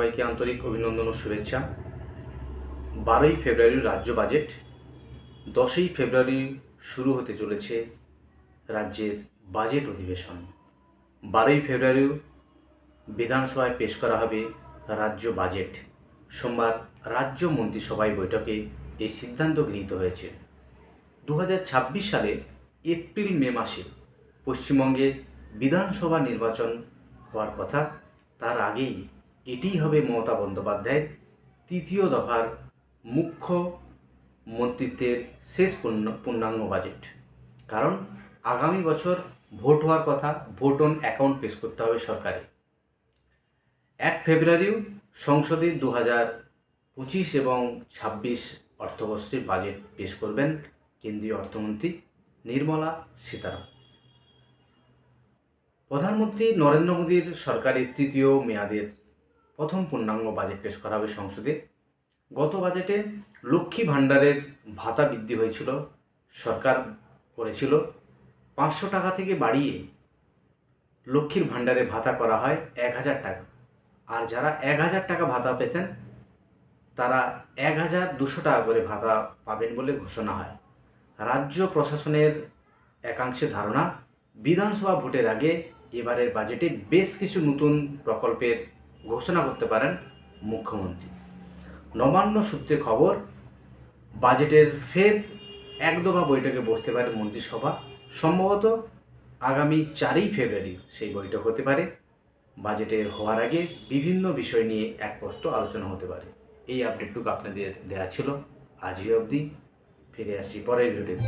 সবাইকে আন্তরিক অভিনন্দন ও শুভেচ্ছা। বারোই ফেব্রুয়ারি রাজ্য বাজেট। দশই ফেব্রুয়ারি শুরু হতে চলেছে রাজ্যের বাজেট অধিবেশন। বারোই ফেব্রুয়ারি বিধানসভায় পেশ করা হবে রাজ্য বাজেট। সোমবার রাজ্য মন্ত্রিসভায় বৈঠকে এই সিদ্ধান্ত গৃহীত হয়েছে। দু হাজার ছাব্বিশ সালে এপ্রিল মে মাসে পশ্চিমবঙ্গে বিধানসভা নির্বাচন হওয়ার কথা। তার আগেই এটিই হবে মমতা বন্দ্যোপাধ্যায়ের তৃতীয় দফার মুখ্য মন্ত্রিত্বের শেষ পূর্ণ, পূর্ণাঙ্গ বাজেট। কারণ আগামী বছর ভোট হওয়ার কথা ভোট অন অ্যাকাউন্ট পেশ করতে হবে সরকারে। এক ফেব্রুয়ারিও সংসদে দু হাজার পঁচিশ এবং ছাব্বিশ অর্থবর্ষের বাজেট পেশ করবেন কেন্দ্রীয় অর্থমন্ত্রী নির্মলা সীতারাম প্রধানমন্ত্রী নরেন্দ্র মোদীর সরকারের তৃতীয় মেয়াদের প্রথম পূর্ণাঙ্গ বাজেট পেশ করা হবে সংসদে। গত বাজেটে লক্ষ্মী ভাণ্ডারের ভাতা বৃদ্ধি হয়েছিল, সরকার করেছিল। পাঁচশো টাকা থেকে বাড়িয়ে লক্ষ্মীর ভাণ্ডারে ভাতা করা হয় এক হাজার টাকা। আর যারা এক হাজার টাকা ভাতা পেতেন, তারা এক হাজার দুশো টাকা করে ভাতা পাবেন বলে ঘোষণা হয়। রাজ্য প্রশাসনের একাংশে ধারণা, বিধানসভা ভোটের আগে এবারের বাজেটে বেশ কিছু নতুন প্রকল্পের ঘোষণা করতে পারেন মুখ্যমন্ত্রী। নবান্ন সূত্রে খবর, বাজেটের ফের এক দফা বৈঠকে বসতে পারে মন্ত্রিসভা। সম্ভবত আগামী চারই ফেব্রুয়ারি সেই বৈঠক হতে পারে। বাজেটের হওয়ার আগে বিভিন্ন বিষয় নিয়ে এক প্রস্ত আলোচনা হতে পারে। এই আপডেটটুকু আপনাদের দেওয়া ছিল। আজই অবধি ফিরে আসছি পরের ভিডিওতে।